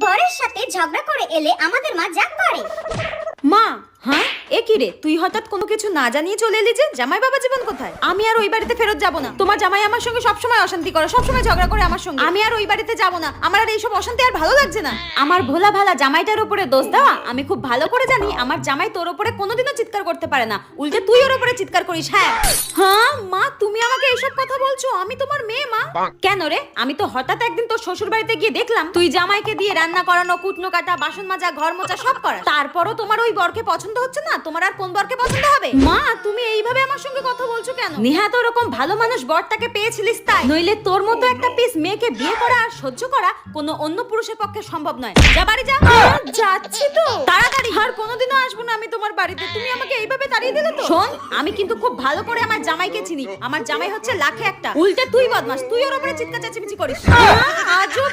বরের সাথে ঝগড়া করে এলে আমাদের মা জাগ করে মা হ্যাঁ? এ কি রে? তুই হঠাৎ কোনো কিছু না জানিয়ে চলে এলি যে জামাই বাবা জীবন কোথায়? আমি আর ওই বাড়িতে ফেরত যাব না। তোমার জামাই আমার সঙ্গে সবসময় অশান্তি করে সবসময় ঝগড়া করে আমার সঙ্গে। আমি আর ওই বাড়িতে যাব না। আমার আর এইসব অশান্তি আর ভালো লাগছে না। আমার ভোলা ভালা জামাইটার উপরে দোষ দেওয়া আমি খুব ভালো করে জানি আমার জামাই তোর উপরে কোনোদিনও চিৎকার করতে পারে না। উল্টে তুই ওর উপরে চিৎকার করিস হ্যাঁ? হ্যাঁ মা তুমি আমাকে কথা বলছো আমি তোমার মেয়ে মা? কেন রে? আমি তো হঠাৎ একদিন তোর শ্বশুর বাড়িতে গিয়ে দেখলাম তুই জামাইকে দিয়ে রান্না করানো কুটনো কাটা বাসন মাজা ঘর মোছা সব করা তারপরও তোমার ওই বরকে পছন্দ হচ্ছে না? তোমার আর কোন বরকে পছন্দ হবে? মা তুমি এইভাবে আমার সঙ্গে কথা বলছো কেন? নিহাত ওরকম ভালো মানুষ বরটাকে পেয়েছিলিস তাই। নইলে তোর মতো একটা পিস মেয়েকে বিয়ে করা আর সহ্য করা কোনো অন্য পুরুষের পক্ষে সম্ভব নয়। যা বাড়ি যা। যাচ্ছি তো। তাড়াতাড়ি আর কোনোদিনও আসব না আমি তোমার বাড়িতে। তুমি আমাকে এইভাবে তাড়িয়ে দিলে তো? শোন আমি কিন্তু খুব ভালো করে আমার জামাইকে চিনি। আমার জামাই হচ্ছে লাখে একটা। উল্টে তুই বদমাস তুই ওর উপরে চিৎকার চেঁচিমেচি করিস। আজব।